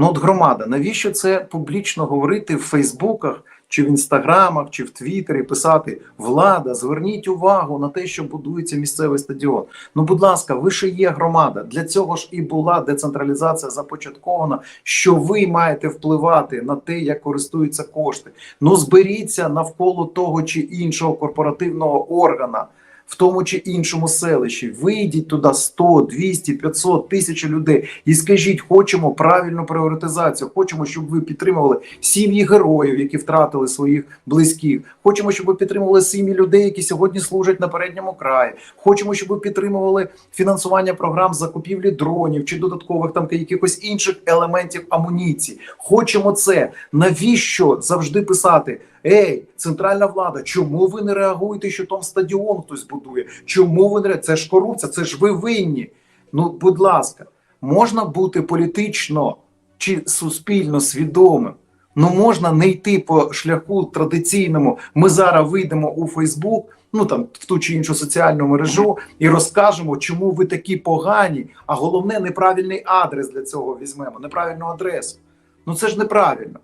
Ну от громада, навіщо це публічно говорити в Фейсбуках, чи в інстаграмах, чи в Твіттері, писати влада, зверніть увагу на те, що будується місцевий стадіон. Ну, будь ласка, ви ще є громада. Для цього ж і була децентралізація започаткована, що ви маєте впливати на те, як користуються кошти. Ну зберіться навколо того чи іншого корпоративного органа. В тому чи іншому селищі вийдіть туди 100, 200, 500, тисячі людей і скажіть, хочемо правильну пріоритизацію. Хочемо, щоб ви підтримували сім'ї героїв, які втратили своїх близьких. Хочемо, щоб ви підтримували сім'ї людей, які сьогодні служать на передньому краї. Хочемо, щоб ви підтримували фінансування програм закупівлі дронів чи додаткових там якихось інших елементів амуніції. Хочемо це. Навіщо завжди писати? Ей, центральна влада, чому ви не реагуєте, що там стадіон хтось будує? Чому ви не це ж корупція? Це ж ви винні. Ну, будь ласка, можна бути політично чи суспільно свідомим. Ну можна не йти по шляху традиційному. Ми зараз вийдемо у Фейсбук, ну там в ту чи іншу соціальну мережу, і розкажемо, чому ви такі погані. А головне, неправильний адрес для цього візьмемо, неправильну адресу. Ну це ж неправильно.